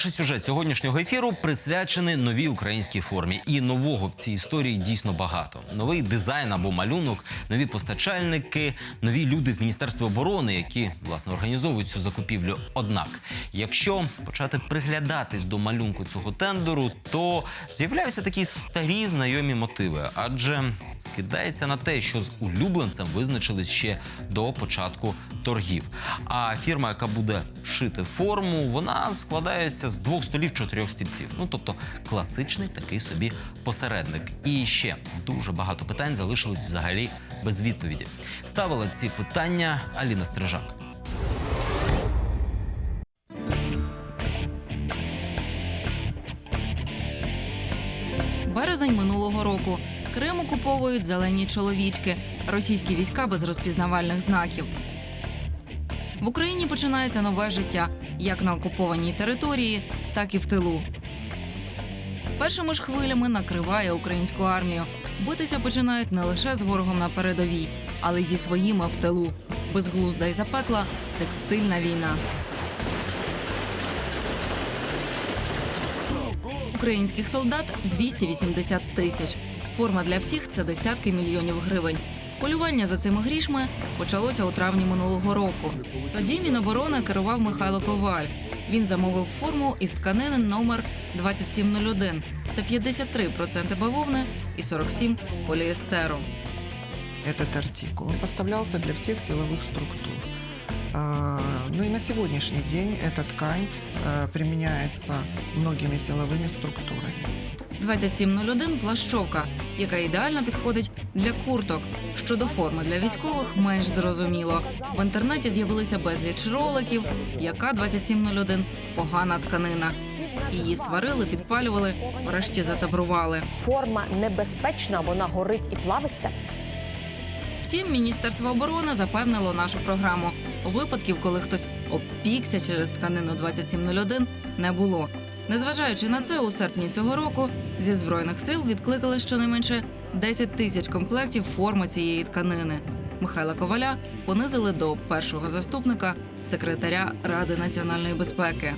перший сюжет сьогоднішнього ефіру присвячений новій українській формі. І нового в цій історії дійсно багато. Новий дизайн або малюнок, нові постачальники, нові люди в міністерстві оборони, які власне організовують цю закупівлю. Однак, якщо почати приглядатись до малюнку цього тендеру, то з'являються такі старі знайомі мотиви, адже скидається на те, що з улюбленцем визначились ще до початку торгів. А фірма, яка буде шити форму, вона складається з двох столів чотирьох стільців. Ну тобто класичний такий собі посередник. І ще дуже багато питань залишились взагалі без відповіді. Ставила ці питання Аліна Стрижак. Березень минулого року. Крим окуповують зелені чоловічки, російські війська без розпізнавальних знаків. В Україні починається нове життя як на окупованій території, так і в тилу. Першими ж хвилями накриває українську армію. Битися починають не лише з ворогом на передовій, але й зі своїми в тилу. Безглузда і запекла текстильна війна. Українських солдат 280 тисяч. Форма для всіх це десятки мільйонів гривень. Полювання за цими грішми почалося у травні минулого року. Тоді Міноборони керував Михайло Коваль. Він замовив форму із тканини номер 2701. Це 53% бавовни і 47% поліестеру. этот артикул. Он поставлялся для всех силовых структур. А, Ну и на сегодняшний день эта ткань э, применяется многими силовыми структурами. 2701 плащовка, яка ідеально підходить для курток. Щодо форми для військових менш зрозуміло. В інтернеті з'явилися безліч роликів, яка 2701 погана тканина. Її сварили, підпалювали, врешті затаврували. Форма небезпечна, вона горить і плавиться. Втім, Міністерство оборони запевнило нашу програму. Випадків, коли хтось обпікся через тканину 2701, не було. Незважаючи на це, у серпні цього року зі збройних сил відкликали щонайменше 10 тисяч комплектів форми цієї тканини. Михайла Коваля понизили до першого заступника секретаря Ради національної безпеки.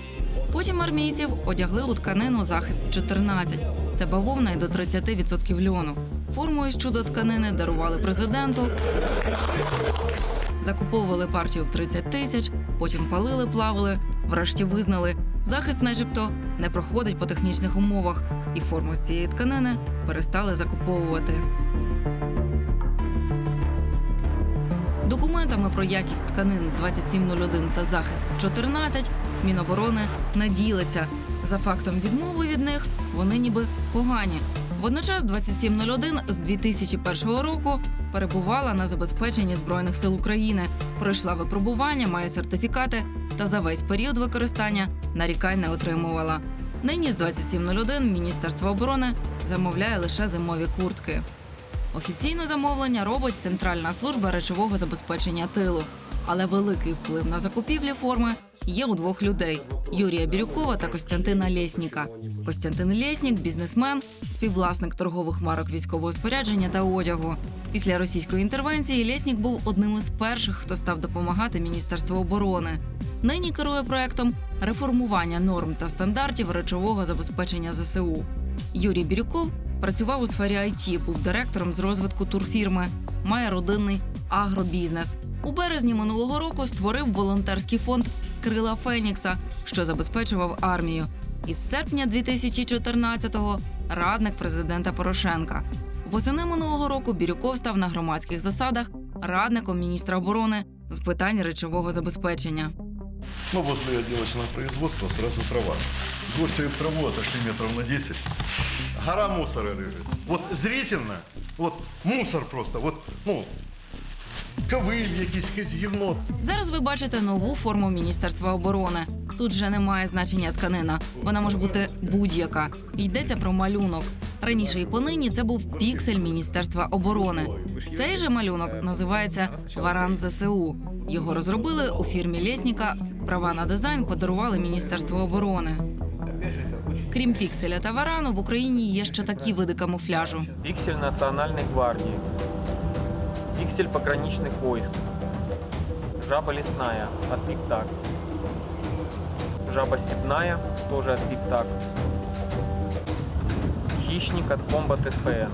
Потім армійців одягли у тканину захист 14. Це бавовна й до 30% льону. Форму із чудо тканини дарували президенту, закуповували партію в 30 тисяч, потім палили, плавили, врешті визнали. Захист, начебто, не проходить по технічних умовах, і форму з цієї тканини перестали закуповувати. Документами про якість тканин 2701 та захист 14 Міноборони не ділиться. За фактом відмови від них вони ніби погані. Водночас 2701 з 2001 року перебувала на забезпеченні збройних сил України, пройшла випробування, має сертифікати та за весь період використання нарікань не отримувала. Нині з 2701 Міністерство оборони замовляє лише зимові куртки. Офіційно замовлення робить Центральна служба речового забезпечення тилу. Але великий вплив на закупівлі форми є у двох людей: Юрія Бірюкова та Костянтина Лєсніка. Костянтин Лєснік – бізнесмен, співвласник торгових марок військового спорядження та одягу. Після російської інтервенції Лєснік був одним із перших, хто став допомагати Міністерству оборони. Нині керує проектом реформування норм та стандартів речового забезпечення ЗСУ. Юрій Бірюков працював у сфері IT, був директором з розвитку турфірми, має родинний агробізнес. У березні минулого року створив волонтерський фонд Крила Фенікса, що забезпечував армію. Із серпня 2014-го радник президента Порошенка. Восени минулого року Бірюков став на громадських засадах радником міністра оборони з питань речового забезпечення. Ну, возле отделочного производства сразу трава. Гости в траву отошли метров на 10. Гора мусора лежит. Вот зрительно, вот мусор просто, вот, ну, ковиль якийсь, якесь гівно. Зараз ви бачите нову форму Міністерства оборони. Тут вже немає значення тканина. Вона може бути будь-яка. Йдеться про малюнок. Раніше і понині це був піксель Міністерства оборони. Цей же малюнок називається Варан ЗСУ. Його розробили у фірмі Лєсніка. Права на дизайн подарували Міністерство оборони. Крім пікселя та варану, в Україні є ще такі види камуфляжу. Пиксель Национальной гвардии. Пиксель пограничных войск. Жаба лесная от Тик-Так. Жаба степная, тоже от Пиктак. Хищник от Комбат СПН.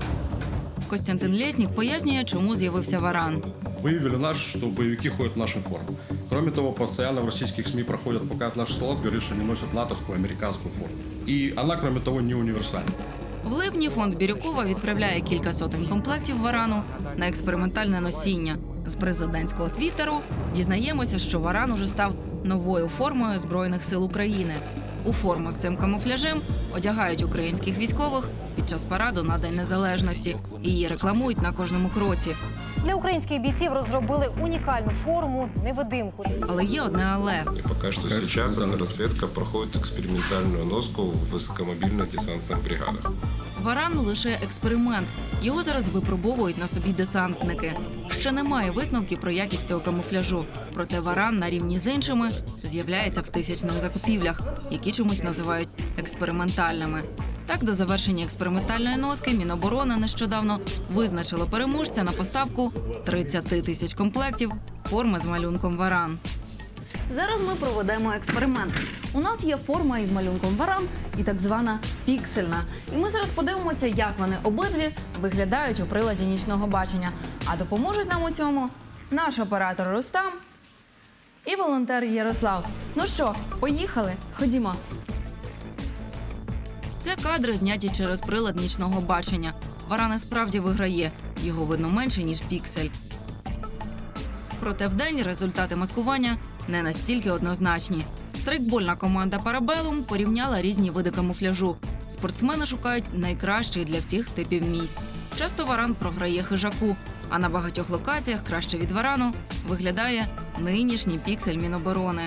Костянтин Лєснік пояснює, чому з'явився варан. Выявили наш, что боевики ходят в нашей форме. Кроме того, постоянно в российских СМИ проходят, пока наш солдат говорит, что они носят натовскую американскую форму. И она, кроме того, не универсальна. В липні фонд Бірюкова відправляє кілька сотень комплектів варану на експериментальне носіння. З президентського твіттеру дізнаємося, що варан уже став новою формою збройних сил України. У форму з цим камуфляжем одягають українських військових під час параду на День Незалежності її рекламують на кожному кроці. Для українських бійців розробили унікальну форму невидимку. Але є одне але И пока что сейчас эта разведка проходит экспериментальную носку в высокомобильных десантных бригадах. Варан лише експеримент. Його зараз випробовують на собі десантники. Ще немає висновків про якість цього камуфляжу. Проте варан на рівні з іншими з'являється в тисячних закупівлях, які чомусь називають експериментальними. Так, до завершення експериментальної носки Міноборони нещодавно визначило переможця на поставку 30 тисяч комплектів форми з малюнком варан. Зараз ми проведемо експеримент. У нас є форма із малюнком варан і так звана піксельна. І ми зараз подивимося, як вони обидві виглядають у приладі нічного бачення. А допоможуть нам у цьому наш оператор Рустам і волонтер Ярослав. Ну що, поїхали? Ходімо. Це кадри зняті через прилад нічного бачення. Варан і справді виграє. Його видно менше, ніж піксель. Проте вдень результати маскування не настільки однозначні. Страйкбольна команда Парабелум порівняла різні види камуфляжу. Спортсмени шукають найкращий для всіх типів місць. Часто варан програє хижаку, а на багатьох локаціях краще від варану виглядає нинішній піксель Міноборони.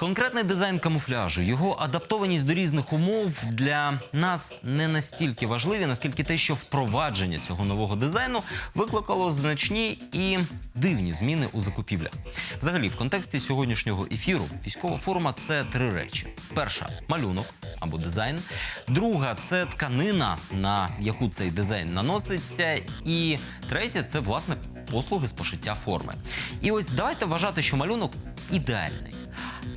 Конкретний дизайн камуфляжу, його адаптованість до різних умов для нас не настільки важливі, наскільки те, що впровадження цього нового дизайну викликало значні і дивні зміни у закупівлях. Взагалі, в контексті сьогоднішнього ефіру військова форма це три речі: перша малюнок або дизайн, друга це тканина, на яку цей дизайн наноситься, і третя це власне послуги з пошиття форми. І ось давайте вважати, що малюнок ідеальний.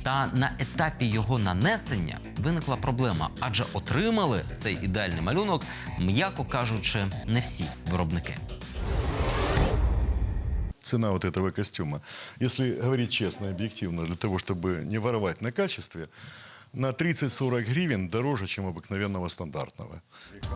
Та на етапі його нанесення виникла проблема, адже отримали цей ідеальний малюнок, м'яко кажучи, не всі виробники. Цена вот этого костюма, если говорить честно, объективно, для того, чтобы не воровать на качестве, на 30-40 гривен дороже, чем обыкновенного стандартного.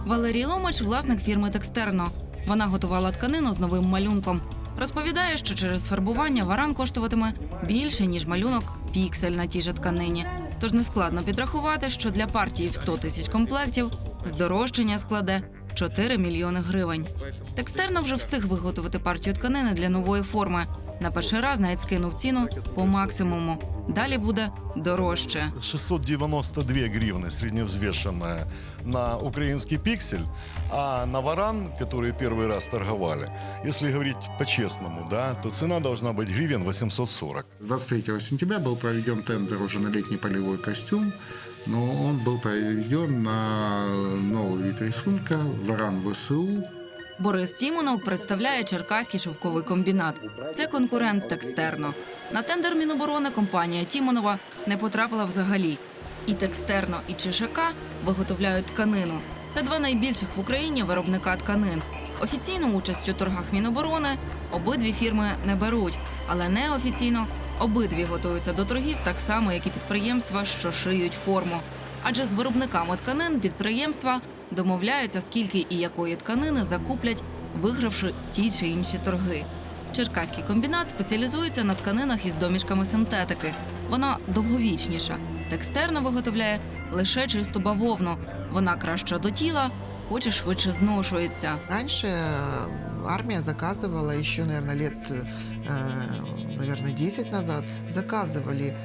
Валерій Ломач власник фірми Текстерно. Вона готувала тканину з новим малюнком. Розповідає, що через фарбування варан коштуватиме більше, ніж малюнок піксель на тій же тканині. Тож нескладно підрахувати, що для партії в 100 тисяч комплектів здорожчання складе 4 мільйони гривень. Текстерно вже встиг виготовити партію тканини для нової форми. На перший раз навіть скинув ціну по максимуму. Далі буде дорожче. 692 гривны средневзвешенная на украинский пиксель, а на варан, которые первый раз торговали, если говорить по-честному, да, то цена должна быть гривен 840. 23 сентября был проведен тендер уже на летний полевой костюм, но он был проведен на новый вид рисунка «Варан ВСУ». Борис Тімонов представляє Черкаський шовковий комбінат. Це конкурент Текстерно. На тендер Міноборони компанія Тімонова не потрапила взагалі. І Текстерно, і ЧШК виготовляють тканину. Це два найбільших в Україні виробника тканин. Офіційну участь у торгах Міноборони обидві фірми не беруть, але неофіційно обидві готуються до торгів так само, як і підприємства, що шиють форму. Адже з виробниками тканин підприємства домовляються, скільки і якої тканини закуплять, вигравши ті чи інші торги. Черкаський комбінат спеціалізується на тканинах із домішками синтетики. Вона довговічніша. Текстерно виготовляє лише чисту бавовну. Вона краща до тіла, хоч і швидше зношується. Раньше э, армия заказывала еще, наверное, лет, э, наверное, 10 назад, заказывали, э,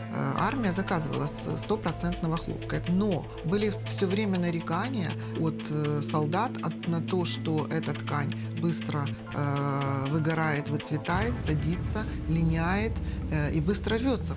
армия заказывала с- стопроцентного хлопка. Но были все время нарекания от э, солдат от- на то, что эта ткань быстро э, выгорает, выцветает, садится, линяет э, и быстро рвется.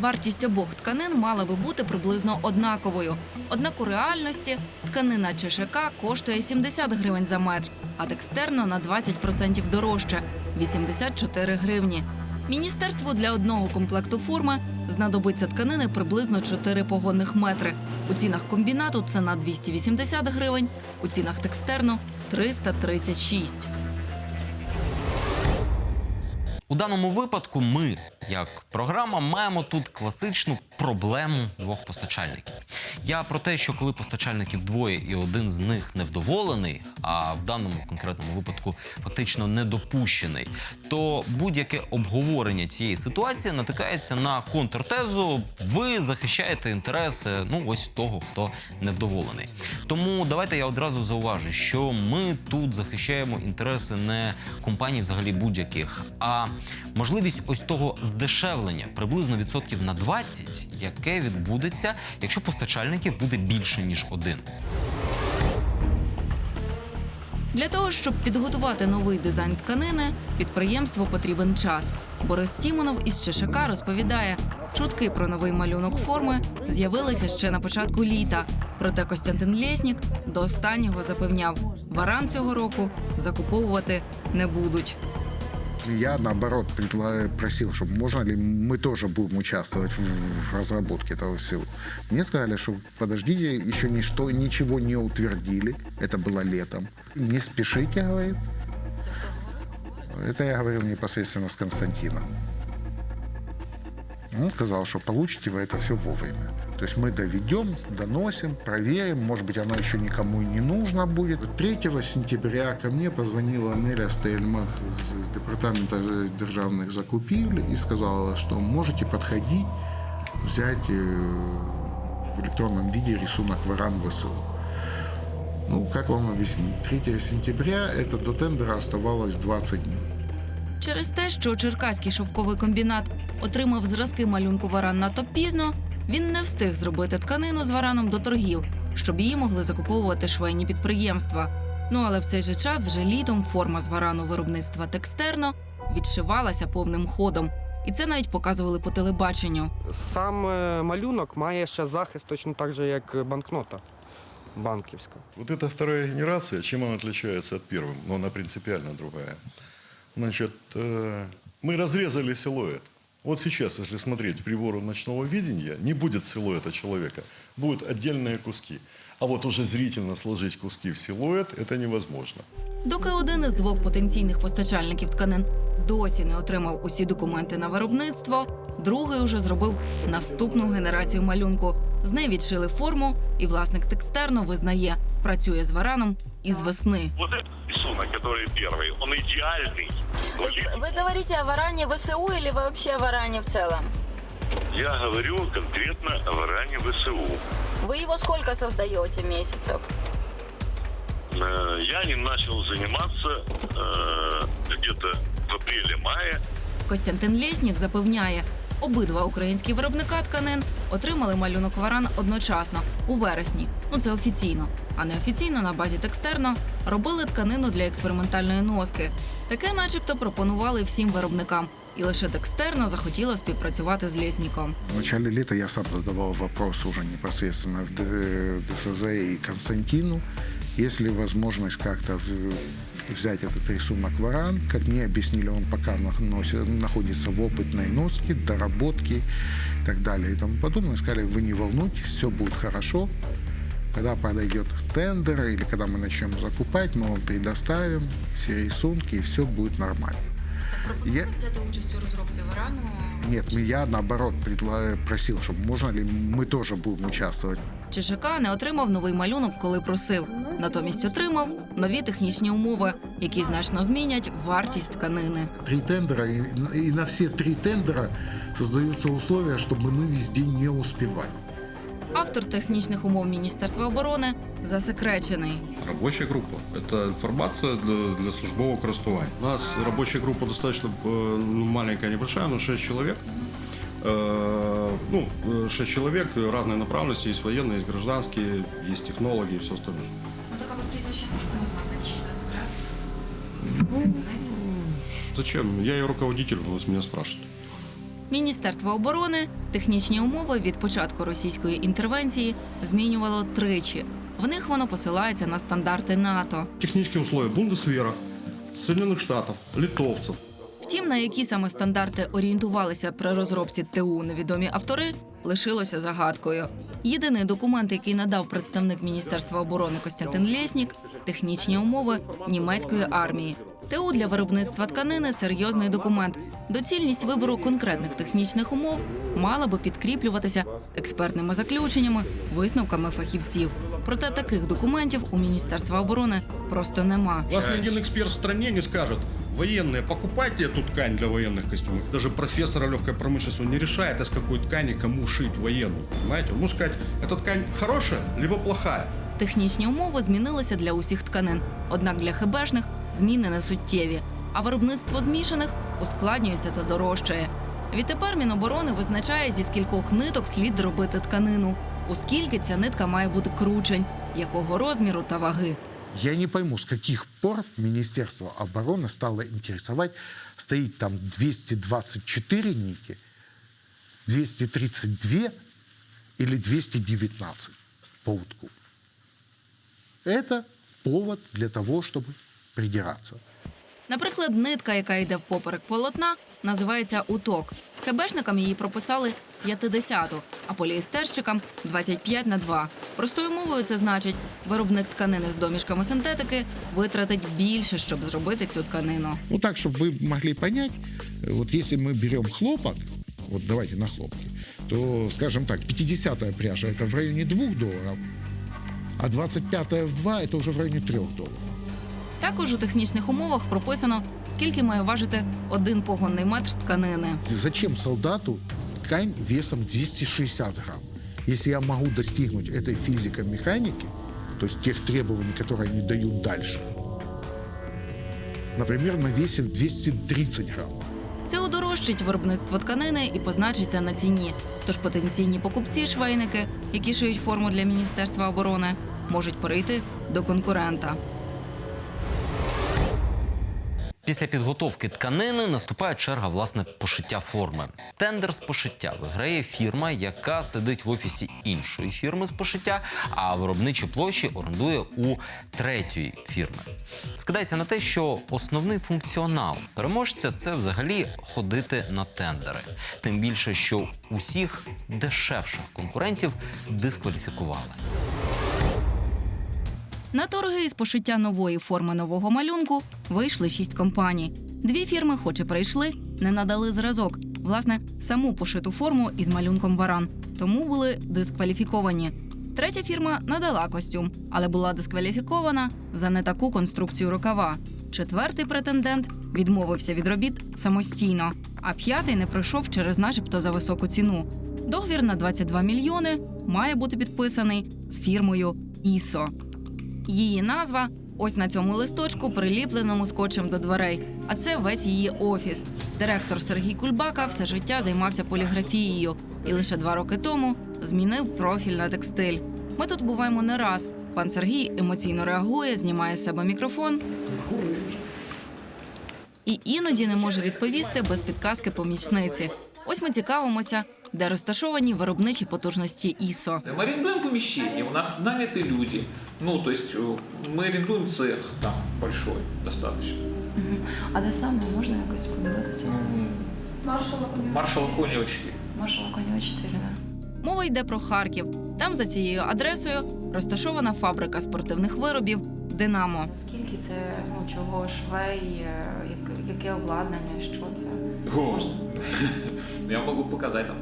Вартість обох тканин мала би бути приблизно однаковою. Однак у реальності тканина ЧШК коштує 70 гривень за метр, а текстерно на 20% дорожче 84 гривні. Міністерству для одного комплекту форми знадобиться тканини приблизно 4 погонних метри. У цінах комбінату це на 280 гривень, у цінах текстерну 336. У даному випадку ми, як програма, маємо тут класичну проблему двох постачальників. Я про те, що коли постачальників двоє і один з них невдоволений, а в даному конкретному випадку фактично недопущений, то будь-яке обговорення цієї ситуації натикається на контртезу. Ви захищаєте інтереси ну ось того, хто невдоволений. Тому давайте я одразу зауважу, що ми тут захищаємо інтереси не компаній, взагалі будь-яких, а можливість ось того здешевлення приблизно відсотків на 20, яке відбудеться, якщо постачальників буде більше ніж один. Для того, щоб підготувати новий дизайн тканини, підприємству потрібен час. Борис Тімонов із ЧШК розповідає, чутки про новий малюнок форми з'явилися ще на початку літа. Проте Костянтин Лєснік до останнього запевняв, варан цього року закуповувати не будуть. Я, наоборот, просил, чтобы можно ли мы тоже будем участвовать в, в разработке этого всего. Мне сказали, что подождите, еще ничто, ничего не утвердили. Это было летом. Не спешите, говорит. Это я говорил непосредственно с Константином. Он сказал, что получите вы это все вовремя. То есть мы доведем, доносим, проверим. Может быть, оно еще никому и не нужно будет. 3 сентября ко мне позвонила Неля Стельмах из Департамента державных закупівель и сказала, что можете подходить, взять э, в электронном виде рисунок варан ВСУ. Ну, как вам объяснить? 3 сентября это до тендера оставалось 20 дней. Через те, що Черкаський шовковий комбінат отримав зразки малюнку варан надто пізно, він не встиг зробити тканину з вараном до торгів, щоб її могли закуповувати швейні підприємства. Ну але в цей же час, вже літом, форма з варану виробництва текстерно відшивалася повним ходом. І це навіть показували по телебаченню. Сам е, малюнок має ще захист точно так же, як банкнота банківська. Вот эта вторая генерация, чем она отличается от первой? Но она принципиально другая. Значит, э, мы разрезали силуэт. Вот сейчас, если смотреть прибору ночного видения, не будет силуэта человека, будут отдельные куски. А вот уже зрительно сложить куски в силуэт – это невозможно. Доки один із двох потенційних постачальників тканин досі не отримав усі документи на виробництво, другий уже зробив наступну генерацію малюнку. З неї відшили форму, і власник текстерно визнає, працює з вараном із весни. Вот этот рисунок, который первый, он идеальный. Но ли- Вы говорите о варане ВСУ или вы вообще о варане в целом? Я говорю конкретно о варане ВСУ. Вы его сколько создаете месяцев? Э, Я ним начал заниматься э, где-то в апреле-мае. Костянтин Лєснік запевняє, обидва українські виробника тканин отримали малюнок варан одночасно у вересні. Ну це офіційно. А неофіційно на базі текстерно робили тканину для експериментальної носки. Таке, начебто, пропонували всім виробникам. І лише текстерно захотіло співпрацювати з Лєсніком. В начале лета я сам задавал вопрос уже непосредственно в Д- ДСЗ и Константину, есть ли возможность как-то в- взять этот рисунок варан. Как мне объяснили, он пока нахося- находится в опытной носке, доработке и так далее и тому подобное. Сказали, вы не волнуйтесь, все будет хорошо. Когда подойдет тендер или когда мы начнем закупать, мы вам предоставим все рисунки и все будет нормально. Я- взяти участь у розробці варану. Нет, мы- я наоборот предла- просил, чтобы можно ли мы тоже будем участвовать. ЧШК не отримав новий малюнок, коли просив. Натомість отримав нові технічні умови, які значно змінять вартість тканини. Три тендера, и, и на все три тендера создаются условия, чтобы мы везде не успевали. Автор технічних умов Міністерства оборони засекречений. Рабочая группа – это информация для, для службового користування. У нас рабочая группа достаточно э, ну, маленькая, небольшая, но 6 человек. Э, Ну, э, 6 человек разной направленности, есть военные, есть гражданские, есть технологи и все остальное. Ну така прізвище можна назвати, чи це секрет? Зачем? Я ее руководитель, вы с меня спрашиваете. Міністерство оборони технічні умови від початку російської інтервенції змінювало тричі. В них воно посилається на стандарти НАТО. Технические условия Бундесвера, Соединенных Штатов, литовцев. Втім, на які саме стандарти орієнтувалися при розробці ТУ невідомі автори, лишилося загадкою. Єдиний документ, який надав представник Міністерства оборони Костянтин Лєснік – технічні умови німецької армії. ТУ для виробництва тканини серйозний документ. Доцільність вибору конкретних технічних умов мала би підкріплюватися експертними заключеннями, висновками фахівців. Проте таких документів у Міністерства оборони просто нема. Вас ни один эксперт в стране не скажет, военные, покупайте эту ткань для военных костюмов. Даже профессора легкой промышленности, он не решает, из какой ткани кому шить военную. Понимаете? Он может сказать, эта ткань хорошая, либо плохая. Технічні умови змінилися для усіх тканин, однак для хебешних зміни не суттєві. А виробництво змішаних ускладнюється та дорожчає. Відтепер Міноборони визначає, зі скількох ниток слід робити тканину, оскільки ця нитка має бути кручень, якого розміру та ваги. Я не пойму, с каких пор Министерство обороны стало интересовать, стоит там 224 нити, 232 или 219 по утку. Это повод для того, чтобы придираться. Наприклад, нитка, яка йде впоперек полотна, називається уток. Хебешникам її прописали 50, а поліестерщикам 25 на 2. Простою мовою це значить, виробник тканини з домішками синтетики витратить більше, щоб зробити цю тканину. Ну так, чтобы вы могли понять, э, вот если мы берем хлопок, вот давайте на хлопке, то, скажем так, 50-я пряжа это в районе 2 долларов, а 25-я в 2 это уже в районе 3 долларов. Також у технічних умовах прописано, скільки має важити один погонний метр тканини. Зачем солдату ткань весом 260 грамм? Если я могу достигнуть этой физико-механики, то есть тех требований, которые они дают дальше, например, на весе в 230 грамм, Це удорожчить виробництво тканини і позначиться на ціні. Тож потенційні покупці швейники, які шиють форму для міністерства оборони, можуть перейти до конкурента. Після підготовки тканини наступає черга власне пошиття форми. Тендер з пошиття виграє фірма, яка сидить в офісі іншої фірми з пошиття, а виробничі площі орендує у третьої фірми. Скидається на те, що основний функціонал переможця це взагалі ходити на тендери. Тим більше, що усіх дешевших конкурентів дискваліфікували. На торги із пошиття нової форми нового малюнку вийшли шість компаній. Дві фірми, хоч і прийшли, не надали зразок. Власне, саму пошиту форму із малюнком варан, тому були дискваліфіковані. Третя фірма надала костюм, але була дискваліфікована за не таку конструкцію рукава. Четвертий претендент відмовився від робіт самостійно, а п'ятий не пройшов через начебто за високу ціну. Договір на 22 мільйони має бути підписаний з фірмою ІСО. Її назва ось на цьому листочку, приліпленому скотчем до дверей. А це весь її офіс. Директор Сергій Кульбака все життя займався поліграфією і лише два роки тому змінив профіль на текстиль. Ми тут буваємо не раз. Пан Сергій емоційно реагує, знімає з себе мікрофон. І іноді не може відповісти без підказки помічниці. Ось ми цікавимося, де розташовані виробничі потужності ІСО. Мы арендуем помещение, у нас наняты люди. Ну, то есть э, мы арендуем цех там большой достаточно. А де саме можна якось подивитися? Маршала Конева 4. Маршала Конєва 4, да. Мова йде про Харків. Там за цією адресою розташована фабрика спортивних виробів Динамо. Скільки це, ну, чого швей, е, яке, яке обладнання, що це? О, Я могу показать там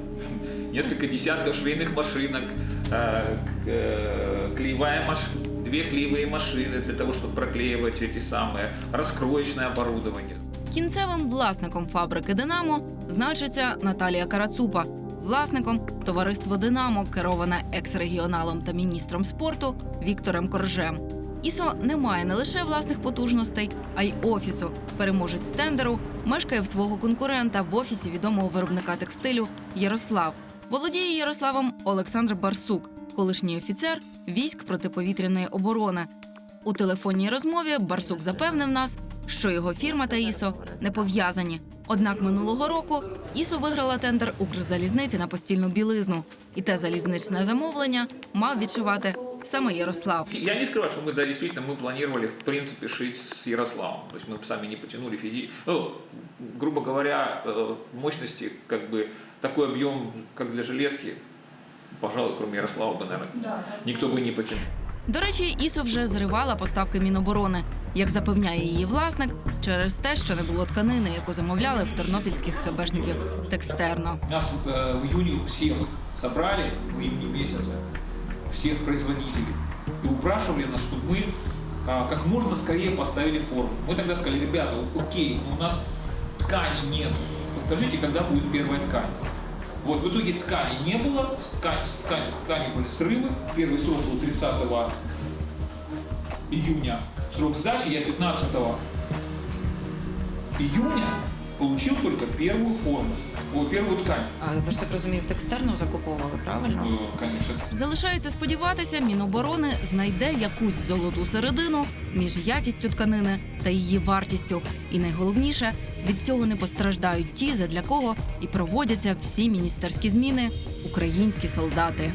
несколько десятков швейных машинок, э, к- э, клеевая маш... две клеевые машины для того, чтобы проклеивать эти самые, раскроечное оборудование. Кінцевим власником фабрики Динамо значиться Наталія Карацупа. Власником товариство Динамо, кероване екс-регіоналом та міністром спорту Віктором Коржем. ІСО не має не лише власних потужностей, а й офісу. Переможець тендеру мешкає в свого конкурента в офісі відомого виробника текстилю Ярослав. Володіє Ярославом Олександр Барсук, колишній офіцер військ протиповітряної оборони. У телефонній розмові Барсук запевнив нас, що його фірма та ІСО не пов'язані. Однак минулого року ІСО виграла тендер Укрзалізниці на постільну білизну, і те залізничне замовлення мав відшивати саме Ярослав. Я не скрываю, что мы, да, действительно, мы планировали, в принципе, шить с Ярославом. То есть мы сами не потянули физи... Ну, грубо говоря, э, мощности, как бы, такой объем, как для железки, пожалуй, кроме Ярослава бы, наверное, никто бы не потянул. До речі, ІСО вже зривала поставки Міноборони, як запевняє її власник, через те, що не було тканини, яку замовляли в тернопільських хебешників текстерно. Нас э, в июне всех собрали, в июне месяце, Всех производителей, и упрашивали нас, чтобы мы а, как можно скорее поставили форму. Мы тогда сказали, ребята, окей, но у нас ткани нет. Подскажите, когда будет первая ткань? Вот, в итоге ткани не было, с ткани, с ткани, с ткани были срывы. Первый срок был 30 июня, срок сдачи, я 15 июня получил только первую форму, о, первую ткань. А ви ж так розумію, в закуповували, правильно? Э, Конечно. Залишається сподіватися, Міноборони знайде якусь золоту середину між якістю тканини та її вартістю. І найголовніше від цього не постраждають ті, задля кого і проводяться всі міністерські зміни українські солдати.